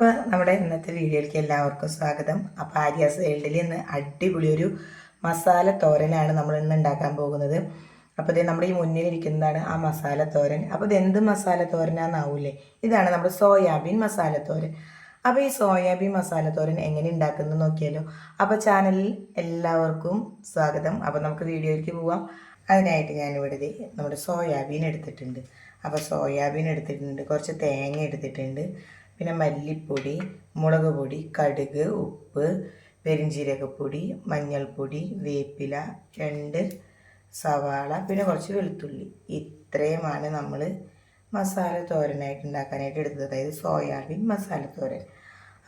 അപ്പോൾ നമ്മുടെ ഇന്നത്തെ വീഡിയോയിലേക്ക് എല്ലാവർക്കും സ്വാഗതം. അപ്പോൾ ആര്യാസ് വേൾഡിൽ ഇന്ന് അടിപൊളി ഒരു മസാല തോരനാണ് നമ്മൾ ഇന്ന് ഉണ്ടാക്കാൻ പോകുന്നത്. അപ്പോൾ ഇത് നമ്മുടെ ഈ മുന്നിലിരിക്കുന്നതാണ് ആ മസാല തോരൻ. അപ്പോൾ ഇത് എന്ത് മസാല തോരനാന്നാവൂലേ? ഇതാണ് നമ്മുടെ സോയാബീൻ മസാല തോരൻ. അപ്പോൾ ഈ സോയാബീൻ മസാല തോരൻ എങ്ങനെ ഉണ്ടാക്കുന്നത് നോക്കിയാലോ? അപ്പോൾ ചാനലിൽ എല്ലാവർക്കും സ്വാഗതം. അപ്പോൾ നമുക്ക് വീഡിയോയിലേക്ക് പോവാം. അതിനായിട്ട് ഞാനിവിടെ നമ്മുടെ സോയാബീൻ എടുത്തിട്ടുണ്ട്. അപ്പോൾ സോയാബീൻ എടുത്തിട്ടുണ്ട് കുറച്ച് തേങ്ങ എടുത്തിട്ടുണ്ട്. പിന്നെ മല്ലിപ്പൊടി മുളക് പൊടി കടുക് ഉപ്പ് പെരിഞ്ജീരകപ്പൊടി മഞ്ഞൾപ്പൊടി വേപ്പില രണ്ട് സവാള പിന്നെ കുറച്ച് വെളുത്തുള്ളി. ഇത്രയുമാണ് നമ്മൾ മസാല തോരനായിട്ട് ഉണ്ടാക്കാനായിട്ട് എടുത്തത്. അതായത് സോയാബീൻ മസാല തോരൻ.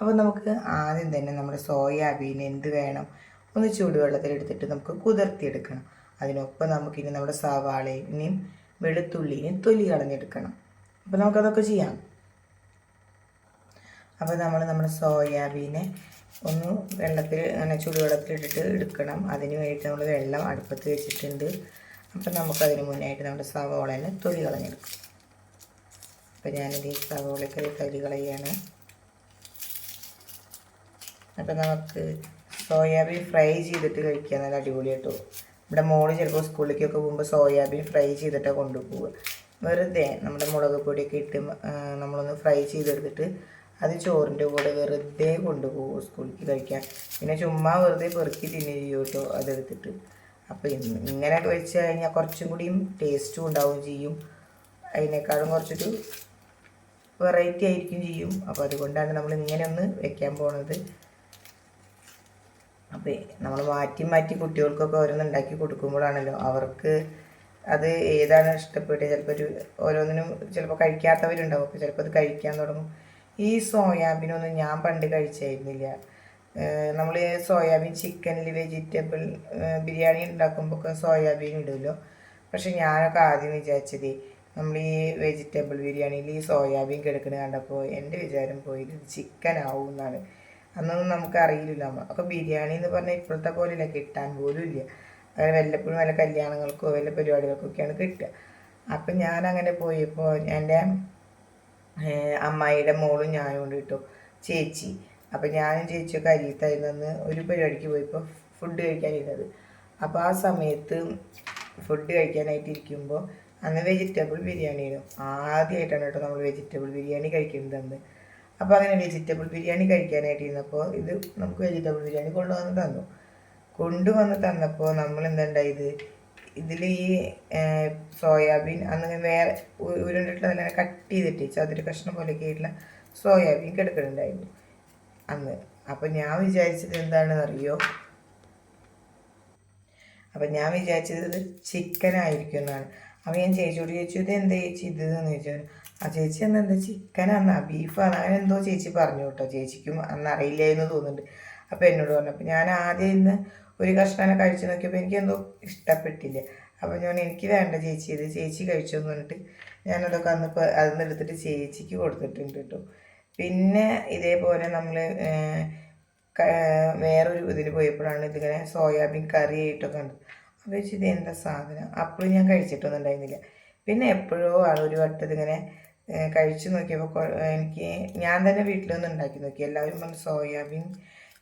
അപ്പോൾ നമുക്ക് ആദ്യം തന്നെ നമ്മുടെ സോയാബീൻ എന്ത് വേണം ഒന്ന് ചൂടുവെള്ളത്തിലെടുത്തിട്ട് നമുക്ക് കുതിർത്തിയെടുക്കണം. അതിനൊപ്പം നമുക്കിനി നമ്മുടെ സവാളയും വെളുത്തുള്ളിനെയും തൊലി കളഞ്ഞെടുക്കണം. അപ്പോൾ നമുക്കതൊക്കെ ചെയ്യാം. അപ്പോൾ നമ്മൾ നമ്മുടെ സോയാബീനെ ഒന്ന് വെള്ളത്തിൽ അങ്ങനെ ചൂടുവെള്ളത്തിലിട്ടിട്ട് എടുക്കണം. അതിന് വേണ്ടിയിട്ട് നമ്മൾ വെള്ളം അടുപ്പത്ത് വെച്ചിട്ടുണ്ട്. അപ്പോൾ നമുക്കതിന് മുന്നായിട്ട് നമ്മുടെ സവോളനെ തൊലി കളഞ്ഞെടുക്കും. അപ്പോൾ ഞാനിത് ഈ സവോളയ്ക്ക് തൊലി കളയാണ് അപ്പോൾ നമുക്ക് സോയാബീൻ ഫ്രൈ ചെയ്തിട്ട് കഴിക്കാൻ നല്ല അടിപൊളി കേട്ടോ. ഇവിടെ മോൾ ചിലപ്പോൾ സ്കൂളിലേക്കൊക്കെ പോകുമ്പോൾ സോയാബീൻ ഫ്രൈ ചെയ്തിട്ടാണ് കൊണ്ടുപോവുക. വെറുതെ നമ്മുടെ മുളക് പൊടിയൊക്കെ ഇട്ട് നമ്മളൊന്ന് ഫ്രൈ ചെയ്തെടുത്തിട്ട് അത് ചോറിന്റെ കൂടെ വെറുതെ കൊണ്ടുപോകും സ്കൂളിലേക്ക് കഴിക്കാൻ. പിന്നെ ചുമ്മാ വെറുതെ പെറുക്കി തിന്നു ചെയ്യും കേട്ടോ അതെടുത്തിട്ട് അപ്പോൾ ഇങ്ങനെ വെച്ച് കഴിഞ്ഞാൽ കുറച്ചും കൂടിയും ടേസ്റ്റും ഉണ്ടാവുകയും ചെയ്യും. അതിനേക്കാളും കുറച്ചൊരു വെറൈറ്റി ആയിരിക്കും ചെയ്യും. അപ്പോൾ അതുകൊണ്ടാണ് നമ്മൾ ഇങ്ങനെ ഒന്ന് വെക്കാൻ പോണത്. അപ്പോൾ നമ്മൾ മാറ്റി മാറ്റി കുട്ടികൾക്കൊക്കെ ഓരോന്ന് ഉണ്ടാക്കി കൊടുക്കുമ്പോഴാണല്ലോ അവർക്ക് അത് ഏതാണ് ഇഷ്ടപ്പെട്ടത്. ചിലപ്പോൾ ഒരു ഓരോന്നിനും ചിലപ്പോൾ കഴിക്കാത്തവരുണ്ടാവും. അപ്പോൾ ചിലപ്പോൾ അത് കഴിക്കാൻ തുടങ്ങും. ഈ സോയാബീനൊന്നും ഞാൻ പണ്ട് കഴിച്ചായിരുന്നില്ല. നമ്മൾ സോയാബീൻ ചിക്കനിൽ വെജിറ്റബിൾ ബിരിയാണി ഉണ്ടാക്കുമ്പോൾ സോയാബീൻ ഇടുമല്ലോ പക്ഷെ ഞാനൊക്കെ ആദ്യം വിചാരിച്ചത് നമ്മൾ ഈ വെജിറ്റബിൾ ബിരിയാണിയിൽ ഈ സോയാബീൻ കിടക്കണ കണ്ടപ്പോൾ എന്റെ വിചാരം പോയി ചിക്കൻ ആവും എന്നാണ് അന്നൊന്നും നമുക്ക് അറിയില്ല ഒക്കെ ബിരിയാണി എന്ന് പറഞ്ഞാൽ ഇപ്പോഴത്തെ പോലെയല്ല കിട്ടാൻ പോലും ഇല്ല. അങ്ങനെ വല്ലപ്പോഴും വല്ല കല്യാണങ്ങൾക്കോ വല്ല പരിപാടികൾക്കൊക്കെയാണ് കിട്ടുക. അപ്പം ഞാനങ്ങനെ പോയപ്പോൾ എന്റെ അമ്മായിയുടെ മോളും ഞാനും കൊണ്ട് കിട്ടും ചേച്ചി. അപ്പം ഞാനും ചേച്ചിയൊക്കെ അരിയത്തായിരുന്നു ഒരു പരിപാടിക്ക് പോയപ്പോൾ ഫുഡ് കഴിക്കാനിരുന്നത്. അപ്പോൾ ആ സമയത്ത് ഫുഡ് കഴിക്കാനായിട്ട് ഇരിക്കുമ്പോൾ അന്ന് വെജിറ്റബിൾ ബിരിയാണി ബിരിയാണിയായിരുന്നു ആദ്യമായിട്ടാണ് കേട്ടോ നമ്മൾ വെജിറ്റബിൾ ബിരിയാണി കഴിക്കുന്നത് അന്ന്. അപ്പോൾ അങ്ങനെ വെജിറ്റബിൾ ബിരിയാണി കഴിക്കാനായിട്ട് ഇരുന്നപ്പോൾ ഇത് നമുക്ക് വെജിറ്റബിൾ ബിരിയാണി കൊണ്ടുവന്ന് തന്നു. കൊണ്ടുവന്ന് തന്നപ്പോൾ നമ്മൾ എന്തുണ്ടായത് ഇതിൽ ഈ സോയാബീൻ അന്ന് വേറെ ഉരുണ്ടിട്ടുള്ള നല്ല കട്ട് ചെയ്തിട്ട് ചതുര കഷ്ണം പോലെ ആയിട്ടുള്ള സോയാബീൻ കിടക്കുന്നുണ്ടായിരുന്നു അന്ന്. അപ്പം ഞാൻ വിചാരിച്ചത് എന്താണെന്ന് അറിയോ അപ്പം ഞാൻ വിചാരിച്ചത് ഇത് ചിക്കൻ ആയിരിക്കും എന്നാണ്. അപ്പം ഞാൻ ചേച്ചിയോട് ചോദിച്ചു ഇത് എന്താ ചേച്ചി ഇത്? എന്ന് ചോദിച്ചു. ആ ചേച്ചി അന്ന് എന്താ ചിക്കനാന്നാ ബീഫാണ് അങ്ങനെ എന്തോ ചേച്ചി പറഞ്ഞു കേട്ടോ. ചേച്ചിക്കും അന്ന് അറിയില്ലായിരുന്നു തോന്നുന്നുണ്ട്. അപ്പോൾ എന്നോട് പറഞ്ഞു അപ്പോൾ ഞാൻ ആദ്യം ഇന്ന് ഒരു കഷ്ണം കഴിച്ചു നോക്കിയപ്പോൾ എനിക്കെന്തോ ഇഷ്ടപ്പെട്ടില്ല. അപ്പോൾ ഞാൻ എനിക്ക് വേണ്ട ചേച്ചി ഇത് ചേച്ചി കഴിച്ചു എന്ന് പറഞ്ഞിട്ട് ഞാനതൊക്കെ അന്ന് അതിൽ എടുത്തിട്ട് ചേച്ചിക്ക് കൊടുത്തിട്ടുണ്ട് കേട്ടോ. പിന്നെ ഇതേപോലെ നമ്മൾ വേറൊരു ഇതിൽ പോയപ്പോഴാണ് ഇതിങ്ങനെ സോയാബീൻ കറി ആയിട്ടൊക്കെ കണ്ടത്. അപ്പോൾ വെച്ച് ഇത് എന്താ സാധനം? അപ്പോഴും ഞാൻ കഴിച്ചിട്ടൊന്നും ഉണ്ടായിരുന്നില്ല. പിന്നെ എപ്പോഴോ ആണ് ഒരു വട്ടം ഇതിങ്ങനെ കഴിച്ചു നോക്കിയപ്പോൾ എനിക്ക് ഞാൻ തന്നെ വീട്ടിലൊന്നും ഉണ്ടാക്കി നോക്കി. എല്ലാവരും പറഞ്ഞു സോയാബീൻ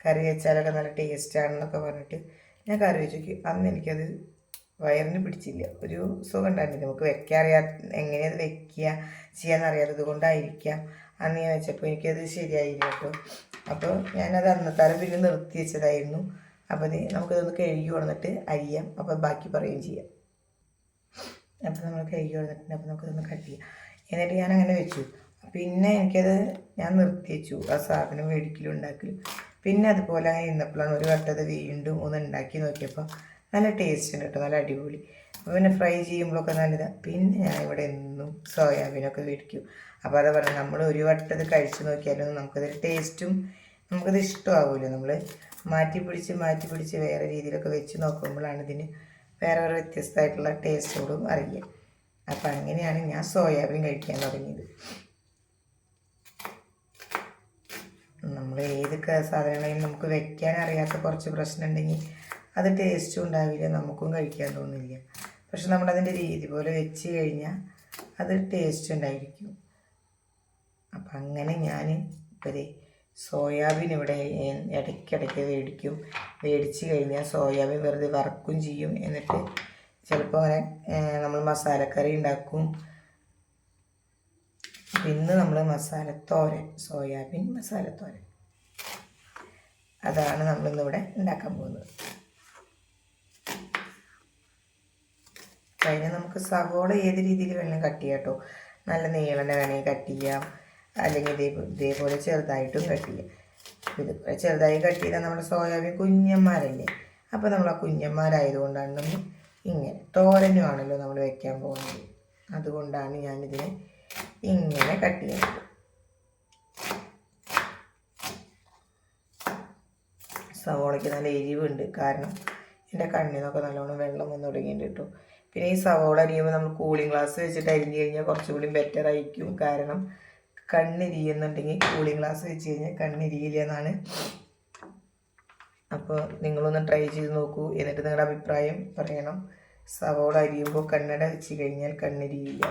കറി വെച്ചാലൊക്കെ നല്ല ടേസ്റ്റാണെന്നൊക്കെ പറഞ്ഞിട്ട് ഞാൻ കറി വെച്ചു അന്ന് എനിക്കത് വയറിന് പിടിച്ചില്ല. ഒരു സുഖം ഉണ്ടായിരുന്നില്ല. നമുക്ക് വെക്കാൻ അറിയാ എങ്ങനെയത് വെക്കുക ചെയ്യാന്നറിയാത്തത് കൊണ്ടായിരിക്കാം അന്ന് ഞാൻ വെച്ചപ്പോൾ എനിക്കത് ശരിയായില്ല കേട്ടോ. അപ്പോൾ ഞാനത് അന്നത്താരം പിന്നെ നിർത്തി വെച്ചതായിരുന്നു. അപ്പോൾ അത് നമുക്കതൊന്ന് കഴുകി കൊടുത്തിട്ട് അരിയാം. അപ്പോൾ ബാക്കി പറയുകയും ചെയ്യാം. അപ്പോൾ നമ്മൾ കഴുകി കൊടുത്തിട്ടുണ്ട് അപ്പോൾ നമുക്കതൊന്ന് കട്ട് ചെയ്യാം. എന്നിട്ട് ഞാൻ അങ്ങനെ വെച്ചു. പിന്നെ എനിക്കത് ഞാൻ നിർത്തി വെച്ചു. ആ സാധനം മേടിക്കലും ഉണ്ടാക്കലും. പിന്നെ അതുപോലെ അങ്ങനെ ഒരു വട്ടത് വീണ്ടും ഒന്ന് ഉണ്ടാക്കി നോക്കിയപ്പോൾ നല്ല ടേസ്റ്റ് ഉണ്ട് കേട്ടോ നല്ല അടിപൊളി. അപ്പോൾ പിന്നെ ഫ്രൈ ചെയ്യുമ്പോഴൊക്കെ നല്ലതാണ് പിന്നെ ഞാൻ ഇവിടെ എന്നും സോയാബീനൊക്കെ മേടിക്കും അപ്പോൾ അത് പറഞ്ഞു നമ്മൾ ഒരു വട്ടത് കഴിച്ചു നോക്കിയാലും നമുക്കത് ടേസ്റ്റും നമുക്കത് ഇഷ്ടമാവുമല്ലോ നമ്മൾ മാറ്റി പിടിച്ച് മാറ്റി പിടിച്ച് വേറെ രീതിയിലൊക്കെ വെച്ച് നോക്കുമ്പോഴാണ് ഇതിന് വേറെ വേറെ വ്യത്യസ്തമായിട്ടുള്ള ടേസ്റ്റോടും അറിയുക അപ്പം അങ്ങനെയാണ് ഞാൻ സോയാബീൻ കഴിക്കാൻ തുടങ്ങിയത്. നമ്മൾ ഏത് സാധനങ്ങളെയും നമുക്ക് വെക്കാൻ അറിയാത്ത കുറച്ച് പ്രശ്നം ഉണ്ടെങ്കിൽ അത് ടേസ്റ്റും ഉണ്ടാവില്ല നമുക്കും കഴിക്കാൻ തോന്നില്ല. പക്ഷെ നമ്മളതിന്റെ രീതി പോലെ വെച്ച് കഴിഞ്ഞാൽ അത് ടേസ്റ്റ് ഉണ്ടായിരിക്കും. അപ്പം അങ്ങനെ ഞാൻ ഇത് സോയാബീൻ ഇവിടെ ഇടയ്ക്കിടയ്ക്ക് മേടിക്കും മേടിച്ച് കഴിഞ്ഞാൽ സോയാബീൻ വെറുതെ വറക്കും ചെയ്യും. എന്നിട്ട് ചിലപ്പോൾ അങ്ങനെ നമ്മൾ മസാലക്കറി ഉണ്ടാക്കും. പിന്നെ നമ്മൾ മസാലത്തോരൻ സോയാബീൻ മസാലത്തോരൻ അതാണ് നമ്മളിന്നിവിടെ ഉണ്ടാക്കാൻ പോകുന്നത്. അതിന് നമുക്ക് സവോള ഏത് രീതിയിൽ വേണമെങ്കിലും കട്ട് ചെയ്യാം കേട്ടോ നല്ല നീളനെ വേണമെങ്കിൽ കട്ട് ചെയ്യാം. അല്ലെങ്കിൽ ഇതേ ഇതേപോലെ ചെറുതായിട്ടും കട്ട് ചെയ്യാം. ഇതുപോലെ ചെറുതായി കട്ട് ചെയ്താൽ നമ്മുടെ സോയാബീൻ കുഞ്ഞന്മാരല്ലേ? അപ്പോൾ നമ്മൾ ആ കുഞ്ഞന്മാരായതുകൊണ്ടാണ് നമ്മൾ ഇങ്ങനെ തോരനുമാണല്ലോ നമ്മൾ വെക്കാൻ പോകുന്നത്. അതുകൊണ്ടാണ് ഞാനിതിനെ ഇങ്ങനെ കട്ട് ചെയ്യുന്നത് സവോളയ്ക്ക് നല്ല എരിവുണ്ട്. കാരണം എന്റെ കണ്ണിൽ നിന്നൊക്കെ നല്ലോണം വെള്ളം വന്ന് തുടങ്ങിയിട്ടുണ്ട് കേട്ടോ. പിന്നെ ഈ സവോള അരിയുമ്പോൾ നമ്മൾ കൂളിംഗ് ഗ്ലാസ് വെച്ചിട്ട് അരിഞ്ഞ് കഴിഞ്ഞാൽ കുറച്ചുകൂടി ബെറ്റർ ആയിരിക്കും. കാരണം കണ്ണിരിയുന്നുണ്ടെങ്കിൽ കൂളിംഗ് ഗ്ലാസ് വെച്ച് കഴിഞ്ഞാൽ കണ്ണിരിയില്ല എന്നാണ്. അപ്പോൾ നിങ്ങളൊന്ന് ട്രൈ ചെയ്ത് നോക്കൂ. എന്നിട്ട് നിങ്ങളുടെ അഭിപ്രായം പറയണം. സവോള അരിയുമ്പോൾ കണ്ണട വെച്ച് കഴിഞ്ഞാൽ കണ്ണിരിയില്ല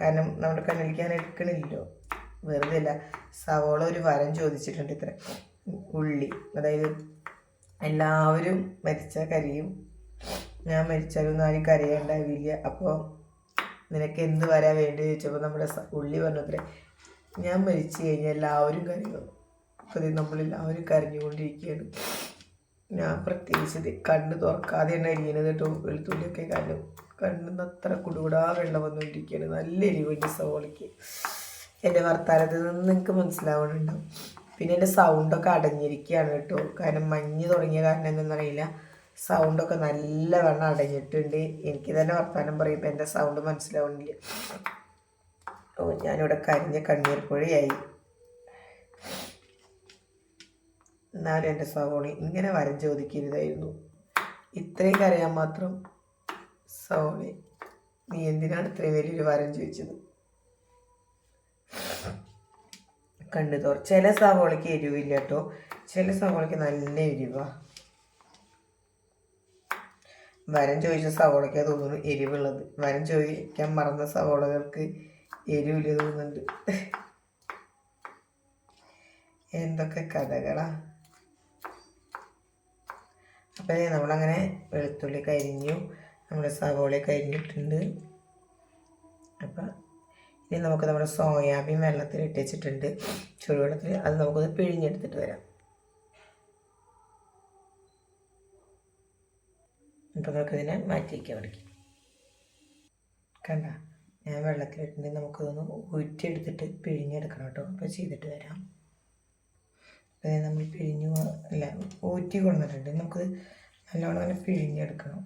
കാരണം നമ്മുടെ കണ്ണിലേക്ക് ഞാൻ എടുക്കണില്ലല്ലോ. വെറുതെ അല്ല സവോള ഒരു വരം ചോദിച്ചിട്ടുണ്ട് ഇത്ര. ഉള്ളി അതായത് എല്ലാവരും മരിച്ച കരിയും ഞാൻ മരിച്ചാലൊന്നും ആരും കരയേണ്ടാവില്ല. അപ്പോൾ നിനക്ക് എന്ത് വരാൻ വേണ്ടി ചോദിച്ചപ്പോൾ നമ്മുടെ ഉള്ളി പറഞ്ഞത്രേ ഞാൻ മരിച്ചു കഴിഞ്ഞാൽ എല്ലാവരും കരയും. അപ്പോൾ നമ്മളെല്ലാവരും കരഞ്ഞുകൊണ്ടിരിക്കുകയാണ്. ഞാൻ പ്രത്യേകിച്ച് കണ്ണ് തുറക്കാതെ തന്നെ അരിയണത് കേട്ടോ. വെളുത്തുള്ളിയൊക്കെ കണ്ണു കണ്ണിന്ന് അത്ര കുടുകൂടാ വെള്ളം വന്നുകൊണ്ടിരിക്കുകയാണ് നല്ല എരിവുണ്ട് സവോളയ്ക്ക്. എന്റെ വർത്താനത്തിൽ നിന്ന് നിങ്ങൾക്ക് മനസ്സിലാവുന്നുണ്ടാവും. പിന്നെ എന്റെ സൗണ്ടൊക്കെ അടഞ്ഞിരിക്കുകയാണ് കേട്ടോ. കാരണം മഞ്ഞ് തുടങ്ങിയ കാരണം എന്തെന്നറിയില്ല സൗണ്ടൊക്കെ നല്ലവണ്ണം അടഞ്ഞിട്ടുണ്ട്. എനിക്ക് തന്നെ വർത്താനം പറയുമ്പോൾ എന്റെ സൗണ്ട് മനസ്സിലാവുന്നില്ല. ഓ ഞാനിവിടെ കരിഞ്ഞ കണ്ണീർ പുഴയായി എന്നാലും എന്റെ സവോളി ഇങ്ങനെ വരം ചോദിക്കരുതായിരുന്നു. ഇത്രയും കരയാൻ മാത്രം സവോളി നീ എന്തിനാണ് ഇത്രയും വലിയൊരു വരം ചോദിച്ചത്? കണ്ണു തോർ ചില സവോളയ്ക്ക് എരിവില്ല കേട്ടോ. ചില സവോളയ്ക്ക് നല്ല എരിവാ. വരം ചോദിച്ച സവോളയ്ക്കാ തോന്നുന്നു എരിവുള്ളത്. വരം ചോദിക്കാൻ മറന്ന സവോളകൾക്ക് എരിവില്ല തോന്നുന്നുണ്ട്. എന്തൊക്കെ കഥകളാ. അപ്പോൾ ദേ നമ്മളങ്ങനെ വെളുത്തുള്ളി കരിഞ്ഞു നമ്മുടെ സവോള കരിഞ്ഞിട്ടുണ്ട് അപ്പം ഇനി നമുക്ക് നമ്മുടെ സോയാബീൻ വെള്ളത്തിൽ ഇട്ട് വെച്ചിട്ടുണ്ട്. ചുടുവെള്ളത്തിൽ അത് നമുക്കൊന്ന് പിഴിഞ്ഞെടുത്തിട്ട് വരാം. അപ്പോൾ നമുക്കിതിനെ മാറ്റി വയ്ക്കാം അവിടേക്ക് കണ്ട? ഞാൻ വെള്ളത്തിലിട്ടുണ്ട് നമുക്കതൊന്ന് ഊറ്റിയെടുത്തിട്ട് പിഴിഞ്ഞെടുക്കണം കേട്ടോ. അപ്പോൾ ചെയ്തിട്ട് വരാം. അതായത് നമ്മൾ പിഴിഞ്ഞു അല്ല ഊറ്റി കൊണ്ടുവന്നിട്ടുണ്ട്. നമുക്കത് നല്ലോണം അങ്ങനെ പിഴിഞ്ഞെടുക്കണം.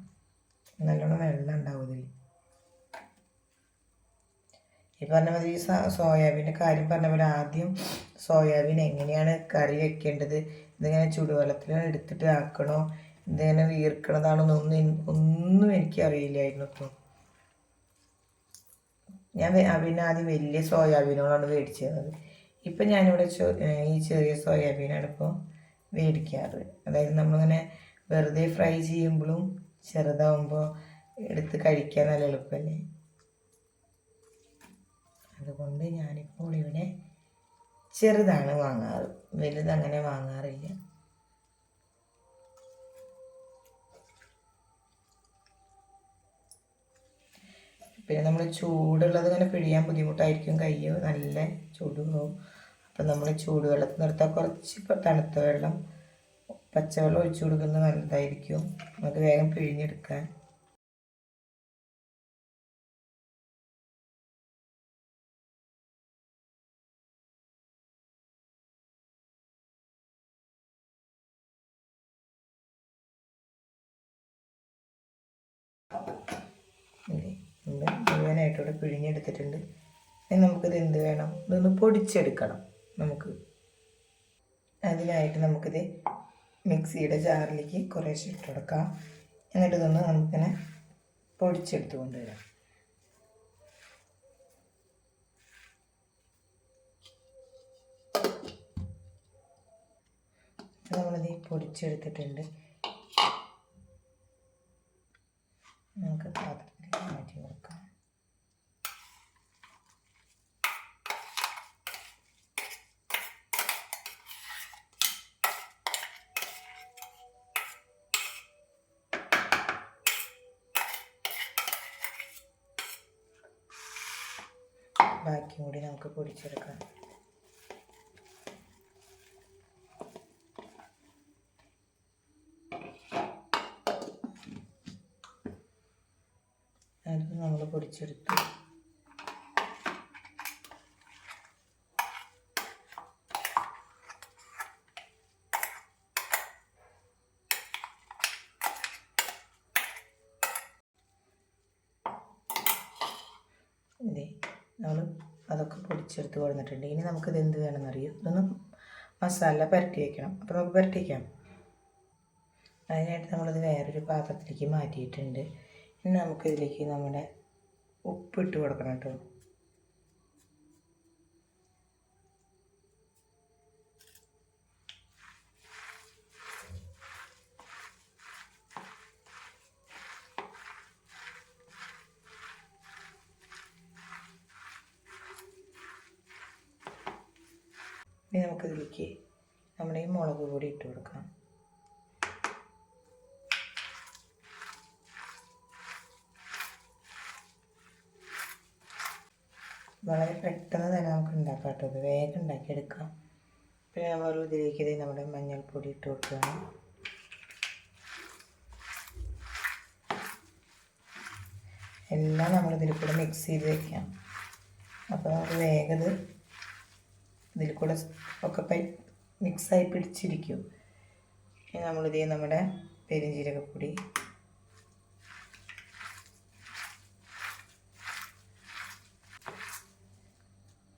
നല്ലോണം വെള്ളം ഉണ്ടാവും ഈ പറഞ്ഞ മതി ഈ സോയാബീന്റെ കാര്യം പറഞ്ഞ പോലെ ആദ്യം സോയാബീൻ എങ്ങനെയാണ് കറി വെക്കേണ്ടത് ഇതിങ്ങനെ ചുടുവെള്ളത്തിൽ എടുത്തിട്ട് ആക്കണോ ഇതിങ്ങനെ വീർക്കണതാണെന്നൊന്നും ഒന്നും എനിക്ക് അറിയില്ലായിരുന്നു ഇപ്പോൾ ഞാൻ പിന്നെ ആദ്യം വലിയ സോയാബീനുകളാണ് മേടിച്ചിരുന്നത് ഇപ്പം ഞാനിവിടെ ഈ ചെറിയ സോയാബീനാണ് ഇപ്പോൾ മേടിക്കാറ് അതായത് നമ്മളിങ്ങനെ വെറുതെ ഫ്രൈ ചെയ്യുമ്പോഴും ചെറുതാവുമ്പോൾ എടുത്ത് കഴിക്കാൻ നല്ല എളുപ്പമല്ലേ അതുകൊണ്ട് ഞാനിപ്പോൾ ഇവിടെ ചെറുതാണ് വാങ്ങാറ്. വലുതങ്ങനെ വാങ്ങാറില്ല. പിന്നെ നമ്മൾ ചൂടുള്ളത് ഇങ്ങനെ പിഴിയാൻ ബുദ്ധിമുട്ടായിരിക്കും. കയ്യ് നല്ല ചൂടുണ്ടാവും അപ്പം നമ്മൾ ചൂടുവെള്ളത്തിൽ നിർത്താൻ കുറച്ച് തണുത്ത വെള്ളം പച്ചവെള്ളം ഒഴിച്ചു കൊടുക്കുന്നത് നല്ലതായിരിക്കും. നമുക്ക് വേഗം പിഴിഞ്ഞെടുക്കാൻ ഇവിടെ പിഴിഞ്ഞെടുത്തിട്ടുണ്ട്. ഇനി നമുക്കിത് എന്ത് വേണം? ഇതൊന്ന് പൊടിച്ചെടുക്കണം നമുക്ക്. അതിനായിട്ട് നമുക്കിത് മിക്സിയുടെ ജാറിലേക്ക് കുറേശ്ശെ ഇട്ട് കൊടുക്കാം. എന്നിട്ട് ഇതൊന്ന് നമുക്കിങ്ങനെ പൊടിച്ചെടുത്ത് കൊണ്ടുവരാം. നമ്മളിത് പൊടിച്ചെടുത്തിട്ടുണ്ട്. നമുക്ക് പാത്രത്തിലേക്ക് മാറ്റി കൊടുക്കാം ബാക്കിയും കൂടി നമുക്ക് പൊടിച്ചെടുക്കാം. അത് നമ്മൾ പൊടിച്ചെടുത്തു ഇതേ നമ്മൾ അതൊക്കെ പൊടിച്ചെടുത്ത് കൊടുത്തിട്ടുണ്ട്. ഇനി നമുക്കിത് എന്ത് വേണമെന്ന് വേണമെന്നറിയോ? ഇതൊന്ന് മസാല പുരട്ടി വയ്ക്കണം അപ്പോൾ നമുക്ക് പുരട്ടി വയ്ക്കാം അതിനായിട്ട് നമ്മളിത് വേറൊരു പാത്രത്തിലേക്ക് മാറ്റിയിട്ടുണ്ട്. ഇനി നമുക്കിതിലേക്ക് നമ്മുടെ ഉപ്പിട്ട് കൊടുക്കണം കേട്ടോ. ഇനി നമുക്കിതിലേക്ക് നമ്മുടെ ഈ മുളക് പൊടി ഇട്ട് കൊടുക്കാം. വളരെ പെട്ടെന്ന് തന്നെ നമുക്ക് ഉണ്ടാക്കാം കേട്ടോ. ഇത് വേഗം ഉണ്ടാക്കിയെടുക്കാം പിന്നെ നമ്മൾ ഇതിലേക്ക് ഇത് നമ്മുടെ മഞ്ഞൾപ്പൊടി ഇട്ട് കൊടുക്കുകയാണ്. എല്ലാം നമ്മളിതിൽ കൂടെ മിക്സ് ചെയ്ത് വെക്കാം. അപ്പോൾ നമുക്ക് വേഗം ഇതിൽ കൂടെ ഒക്കെ പൈ മിക്സായി പിടിച്ചിരിക്കും. ഇനി നമ്മളിത് നമ്മുടെ പെരിഞ്ജീരകപ്പൊടി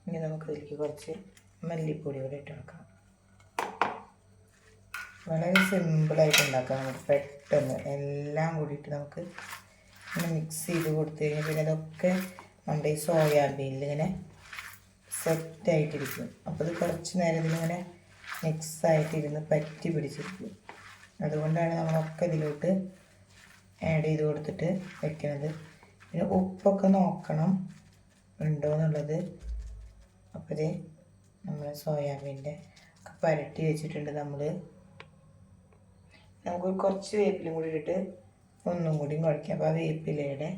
ഇനി നമുക്ക് ഇതിലേക്ക് കുറച്ച് മല്ലിപ്പൊടി കൂടെ ഇട്ട് വളരെ സിമ്പിളായിട്ട് ഉണ്ടാക്കാം. നമുക്ക് പെട്ടെന്ന് എല്ലാം കൂടിയിട്ട് നമുക്ക് ഇങ്ങനെ മിക്സ് ചെയ്ത് കൊടുത്തു കഴിഞ്ഞാൽ പിന്നെ അതൊക്കെ നമ്മുടെ ഈ സോയാബീനിൽ ഇങ്ങനെ സെറ്റായിട്ടിരിക്കും. അപ്പോൾ ഇത് കുറച്ച് നേരം ഇതിലിങ്ങനെ മിക്സായിട്ടിരുന്ന് പറ്റി പിടിച്ചിരിക്കും. അതുകൊണ്ടാണ് നമ്മളൊക്കെ ഇതിലോട്ട് ആഡ് ചെയ്ത് കൊടുത്തിട്ട് വെക്കുന്നത് പിന്നെ ഉപ്പൊക്കെ നോക്കണം ഉണ്ടോ എന്നുള്ളത് അപ്പോൾ നമ്മൾ സോയാബീന്റെ ഒക്കെ പരട്ടി വെച്ചിട്ടുണ്ട് നമ്മൾ നമുക്ക് കുറച്ച് വേപ്പിലും കൂടി ഇട്ടിട്ട് ഒന്നും കൂടി കുഴക്കാം അപ്പോൾ ആ വേപ്പിലയുടെ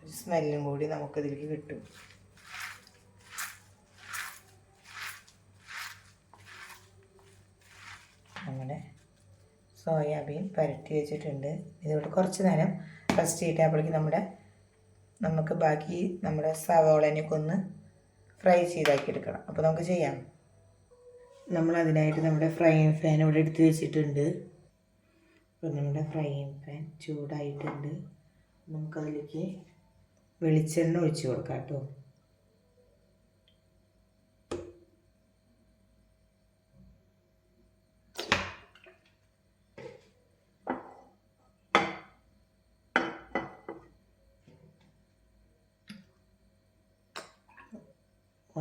ഒരു സ്മെല്ലും കൂടി നമുക്കിതിലേക്ക് കിട്ടും. അങ്ങനെ സോയാബീൻ പരട്ടി വെച്ചിട്ടുണ്ട്. ഇതുകൊണ്ട് കുറച്ച് നേരം റെസ്റ്റ് ചെയ്തിട്ടപ്പോഴേക്ക് നമ്മുടെ നമുക്ക് ബാക്കി നമ്മുടെ സവോളനൊക്കെ ഒന്ന് ഫ്രൈ ചെയ്താക്കി എടുക്കണം. അപ്പോൾ നമുക്ക് ചെയ്യാം. നമ്മൾ അതിനായിട്ട് നമ്മുടെ ഫ്രൈയിങ് പാൻ ഇവിടെ എടുത്ത് വെച്ചിട്ടുണ്ട്. അപ്പോൾ നമ്മുടെ ഫ്രൈയിങ് പാൻ ചൂടായിട്ടുണ്ട്. നമുക്കതിലേക്ക് വെളിച്ചെണ്ണ ഒഴിച്ച് കൊടുക്കാം കേട്ടോ.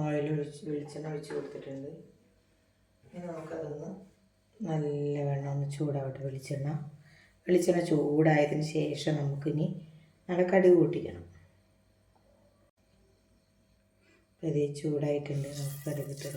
ഓയിൽ ഒഴിച്ച് വെളിച്ചെണ്ണ ഒഴിച്ച് കൊടുത്തിട്ടുണ്ട്. ഇനി നമുക്കതൊന്ന് നല്ല വെള്ളം ഒന്ന് ചൂടാവട്ടെ വെളിച്ചെണ്ണ. വെളിച്ചെണ്ണ ചൂടായതിന് ശേഷം നമുക്കിനി നല്ല കടി കൂട്ടിക്കണം. അപ്പോൾ ഇത് ചൂടായിട്ടുണ്ട്. നമുക്ക് കടുക് ഇട്ട്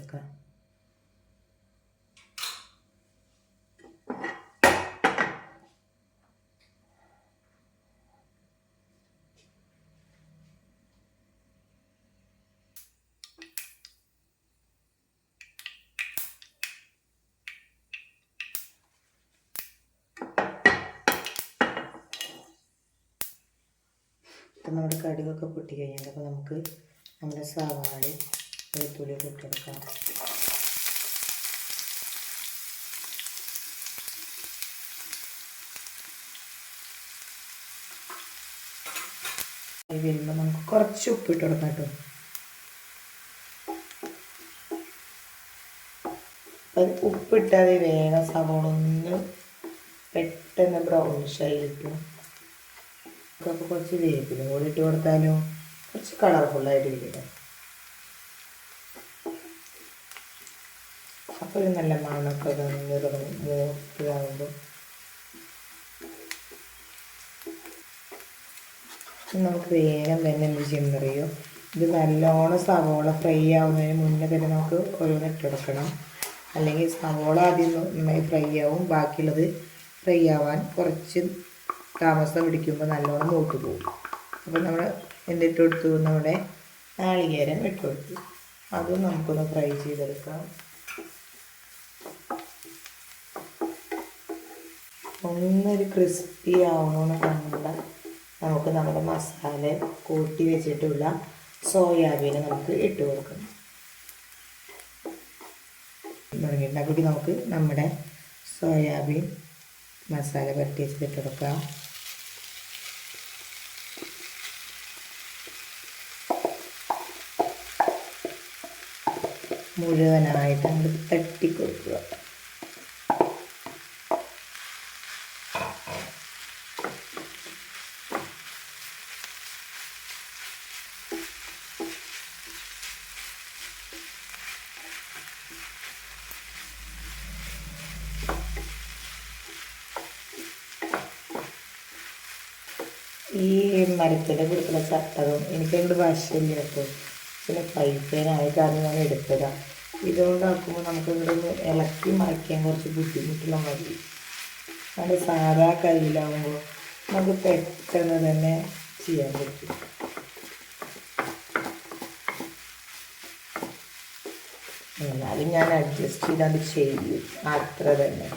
ഇപ്പം നമ്മുടെ കടുകൊക്കെ പൊട്ടി കഴിഞ്ഞിട്ട് അപ്പോൾ നമുക്ക് നമ്മുടെ സവാള വെളുത്തുള്ളിയൊക്കെ ഇട്ടെടുക്കാം. അത് വരുമ്പോൾ നമുക്ക് കുറച്ച് ഉപ്പിട്ട് കൊടുക്കാം കേട്ടോ. അത് ഉപ്പിട്ടാതെ വേഗം സവാള ഒന്ന് പെട്ടെന്ന് ബ്രൗണിഷായി കിട്ടും. അപ്പോൾ കുറച്ച് വേപ്പിലും കൂടി ഇട്ട് കൊടുത്താലോ? കുറച്ച് കളർഫുള്ളായിട്ട് ഇരിക്കട്ടെ അപ്പോൾ ഒരു നല്ല മണമൊക്കെ മൂത്തിലാകുമ്പോൾ നമുക്ക് വേഗം തന്നെ എന്ത് ചെയ്യുന്നറിയോ ഇത് നല്ലോണം സവോള ഫ്രൈ ആവുന്നതിന് മുന്നേ തന്നെ നമുക്ക് ഓരോന്ന് ഇട്ടെടുക്കണം അല്ലെങ്കിൽ സവോള ആദ്യം നന്നായി ഫ്രൈ ആവും. ബാക്കിയുള്ളത് ഫ്രൈ ആവാൻ കുറച്ച് താമസം പിടിക്കുമ്പോൾ നല്ലോണം മൂത്ത് പോകും. അപ്പോൾ നമ്മൾ എന്തിട്ട് കൊടുത്തു? നമ്മുടെ നാളികേരം ഇട്ട് കൊടുത്തു. അതും നമുക്കൊന്ന് ഫ്രൈ ചെയ്തെടുക്കാം. ഒന്നൊരു ക്രിസ്പി ആവണമെന്ന് കണ്ട നമുക്ക് നമ്മുടെ മസാല കൂട്ടി വെച്ചിട്ടുള്ള സോയാബീൻ നമുക്ക് ഇട്ട് കൊടുക്കണം തുടങ്ങിയിട്ടുണ്ട്. അപ്പോൾ നമുക്ക് നമ്മുടെ സോയാബീൻ മസാല പരട്ടി വെച്ചിട്ട് കൊടുക്കാം. മുഴുവനായിട്ട് നമ്മൾ തട്ടി കൊടുക്കുക ഈ മരത്തിന്റെ കൂടുതലുള്ള ചട്ടകം എനിക്കങ്ങോട്ട് വശമില്ല കേട്ടോ. പിന്നെ പൈപ്പേനായിട്ടാണ് ഞാൻ എടുത്തത്. ഇതുകൊണ്ടാക്കുമ്പോൾ നമുക്ക് ഇവിടെ ഒന്ന് ഇളക്കി മറിക്കാൻ കുറച്ച് ബുദ്ധിമുട്ടുള്ള മതി അത് സാധാ കയ്യിലാവുമ്പോൾ നമുക്ക് പെട്ടെന്ന് തന്നെ ചെയ്യാൻ പറ്റും. എന്നാലും ഞാൻ അഡ്ജസ്റ്റ് ചെയ്താണ്ട് ചെയ്യും. അത്ര തന്നെ.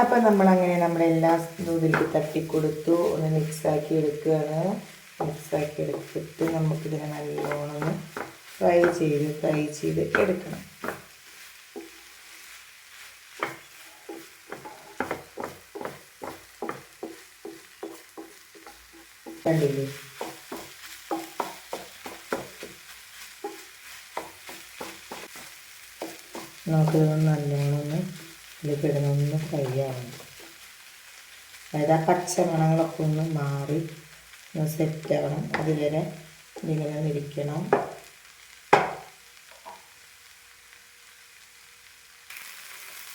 അപ്പം നമ്മളങ്ങനെ നമ്മുടെ എല്ലാ ദൂതിലേക്ക് തട്ടിക്കൊടുത്തു. ഒന്ന് മിക്സാക്കി എടുക്കുകയാണ്. മിക്സാക്കി എടുത്തിട്ട് നമുക്കിതിനെ നല്ലോണം ഫ്രൈ ചെയ്ത് ഫ്രൈ ചെയ്ത് എടുക്കണം. കണ്ടില്ലേ? നമുക്കിത് നല്ലോണം ഒന്ന് ഇതിൽ കിടന്നൊന്ന് ഫ്രൈ ആവണം അതായത് ആ പച്ചമണങ്ങളൊക്കെ ഒന്ന് മാറി ഒന്ന് സെറ്റ് ആവണം. അതുവരെ ഇതിങ്ങനെ നിരിക്കണം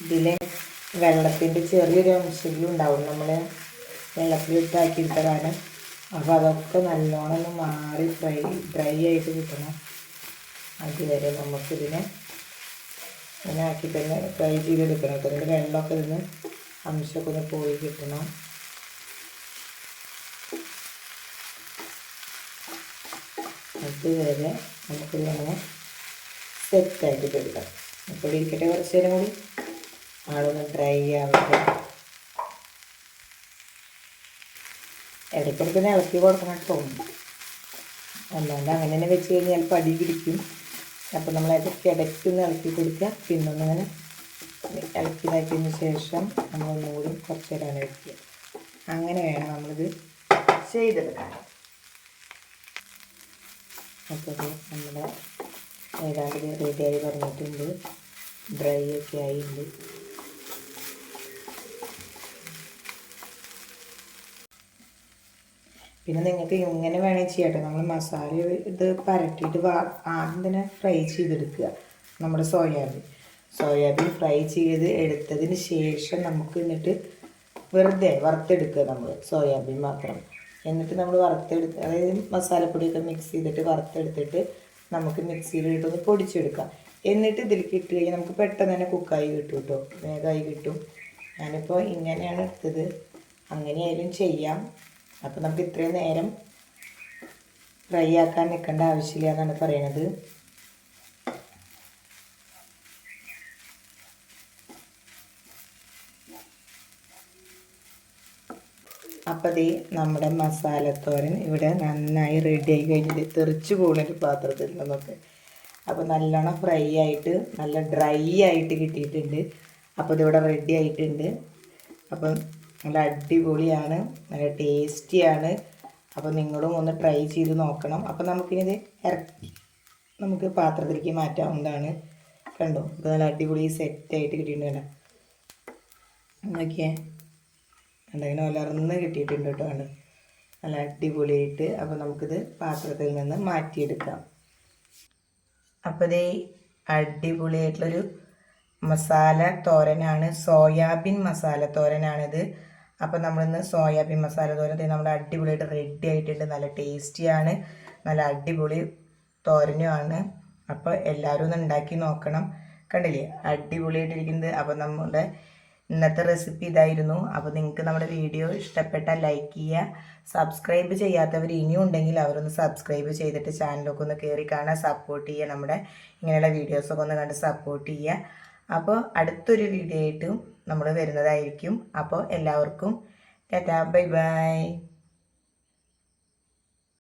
ഇതിൽ വെള്ളത്തിന്റെ ചെറിയൊരു അംശമെങ്കിലും ഉണ്ടാവും നമ്മൾ വെള്ളത്തിലിട്ടാക്കിയിട്ട കാരണം അപ്പോൾ അതൊക്കെ നല്ലോണം ഒന്ന് മാറി ഫ്രൈ ഡ്രൈ ആയിട്ട് കിട്ടണം. അതുവരെ നമുക്കിതിനെ ഇങ്ങനെ ആക്കി തന്നെ ഫ്രൈ ചെയ്തെടുക്കണം. കേട്ടോ അതിന്റെ വെള്ളമൊക്കെ ഇതിന് അംശമൊക്കെ ഒന്ന് പോയി കിട്ടണം. അതുവരെ നമുക്കിങ്ങനെ സെറ്റാക്കി എടുക്കാം അപ്പോൾ ഇരിക്കട്ടെ കുറച്ച് നേരം കൂടി. ആളൊന്ന് ഡ്രൈ ആവട്ടെ. ഇടയ്ക്കിടയ്ക്ക് ഇളക്കി കൊടുക്കണം തോന്നും അല്ലാണ്ട് അങ്ങനെ തന്നെ വെച്ച് കഴിഞ്ഞാൽ ചിലപ്പോൾ അടി പിടിക്കും. അപ്പോൾ നമ്മൾ ഇടയ്ക്ക് ഒന്ന് ഇളക്കി കൊടുക്കുക. പിന്നെ ഒന്നിങ്ങനെ ഇളക്കി ഇതാക്കിയതിന് ശേഷം നമ്മൾ ഒന്നുകൂടി കുറച്ച് നേരം വയ്ക്കുക അങ്ങനെ വേണം നമ്മളിത് ചെയ്തെടുക്കാൻ. അപ്പോൾ നമ്മുടെ ഏതാണ്ട് റെഡിയായി പറഞ്ഞിട്ടുണ്ട് ഡ്രൈ ഒക്കെ ആയിട്ടുണ്ട്. പിന്നെ നിങ്ങൾക്ക് ഇങ്ങനെ വേണമെങ്കിൽ ചെയ്യട്ടെ. നമ്മൾ മസാല ഇത് പരട്ടിയിട്ട് ആദ്യം തന്നെ ഫ്രൈ ചെയ്തെടുക്കുക നമ്മുടെ സോയാബീൻ സോയാബീൻ ഫ്രൈ ചെയ്ത് എടുത്തതിന് ശേഷം നമുക്ക് എന്നിട്ട് വെറുതെ വറുത്തെടുക്കുക നമ്മൾ സോയാബീൻ മാത്രം. എന്നിട്ട് നമ്മൾ വറുത്തെടുത്ത് അതായത് മസാലപ്പൊടിയൊക്കെ മിക്സ് ചെയ്തിട്ട് വറുത്തെടുത്തിട്ട് നമുക്ക് മിക്സിയിലിട്ടൊന്ന് പൊടിച്ചെടുക്കാം. എന്നിട്ട് ഇതിലേക്ക് ഇട്ട് കഴിഞ്ഞാൽ നമുക്ക് പെട്ടെന്ന് തന്നെ കുക്കായി കിട്ടും കേട്ടോ വേഗമായി കിട്ടും. ഞാനിപ്പോൾ ഇങ്ങനെയാണ് എടുത്തത്. അങ്ങനെയായാലും ചെയ്യാം. അപ്പോൾ നമുക്ക് ഇത്രയും നേരം ഫ്രൈ ആക്കാൻ നിൽക്കേണ്ട ആവശ്യമില്ല എന്നാണ് പറയണത്. അപ്പോൾ ദേ നമ്മുടെ മസാലത്തോരൻ ഇവിടെ നന്നായി റെഡി ആയി കഴിഞ്ഞിട്ട് തെറിച്ച് പോകുന്നൊരു പാത്രത്തിൽ നിന്നൊക്കെ അപ്പോൾ നല്ലോണം ഫ്രൈ ആയിട്ട് നല്ല ഡ്രൈ ആയിട്ട് കിട്ടിയിട്ടുണ്ട്. അപ്പോൾ ഇതിവിടെ റെഡി ആയിട്ടുണ്ട്. അപ്പം നല്ല അടിപൊളിയാണ് നല്ല ടേസ്റ്റിയാണ്. അപ്പോൾ നിങ്ങളും ഒന്ന് ട്രൈ ചെയ്ത് നോക്കണം. അപ്പോൾ നമുക്കിനിത് ഇറക്കി നമുക്ക് പാത്രത്തിലേക്ക് മാറ്റാവുന്നതാണ്. കണ്ടോ? ഇത് നല്ല അടിപൊളി സെറ്റായിട്ട് കിട്ടിയിട്ടുണ്ട് കേട്ടോ നോക്കിയേ. കണ്ടതിന് വളർന്ന് കിട്ടിയിട്ടുണ്ട് കേട്ടോ കണ്ടോ? നല്ല അടിപൊളിയായിട്ട്. അപ്പോൾ നമുക്കിത് പാത്രത്തിൽ നിന്ന് മാറ്റിയെടുക്കാം. അപ്പോൾ ഇത് അടിപൊളിയായിട്ടുള്ളൊരു മസാല തോരനാണ്. സോയാബീൻ മസാല തോരനാണിത്. അപ്പോൾ നമ്മളിന്ന് സോയാബീൻ മസാല തോരൻ. നമ്മുടെ അടിപൊളിയായിട്ട് റെഡി ആയിട്ടുണ്ട്. നല്ല ടേസ്റ്റിയാണ് നല്ല അടിപൊളി തോരനുമാണ്. അപ്പോൾ എല്ലാവരും ഒന്ന് ഉണ്ടാക്കി നോക്കണം. കണ്ടില്ലേ? അടിപൊളിയായിട്ടിരിക്കുന്നത്. അപ്പോൾ നമ്മുടെ ഇന്നത്തെ റെസിപ്പി ഇതായിരുന്നു. അപ്പോൾ നിങ്ങൾക്ക് നമ്മുടെ വീഡിയോ ഇഷ്ടപ്പെട്ടാൽ ലൈക്ക് ചെയ്യുക. സബ്സ്ക്രൈബ് ചെയ്യാത്തവർ ഇനിയും ഉണ്ടെങ്കിൽ അവരൊന്ന് സബ്സ്ക്രൈബ് ചെയ്തിട്ട് ചാനലൊക്കെ ഒന്ന് കയറി കാണാൻ സപ്പോർട്ട് ചെയ്യുക നമ്മുടെ ഇങ്ങനെയുള്ള വീഡിയോസൊക്കെ ഒന്ന് കണ്ട് സപ്പോർട്ട് ചെയ്യുക. അപ്പോൾ അടുത്തൊരു വീഡിയോ ആയിട്ടും നമ്മൾ വരുന്നതായിരിക്കും. അപ്പോൾ എല്ലാവർക്കും ടാറ്റാ ബൈ ബൈ.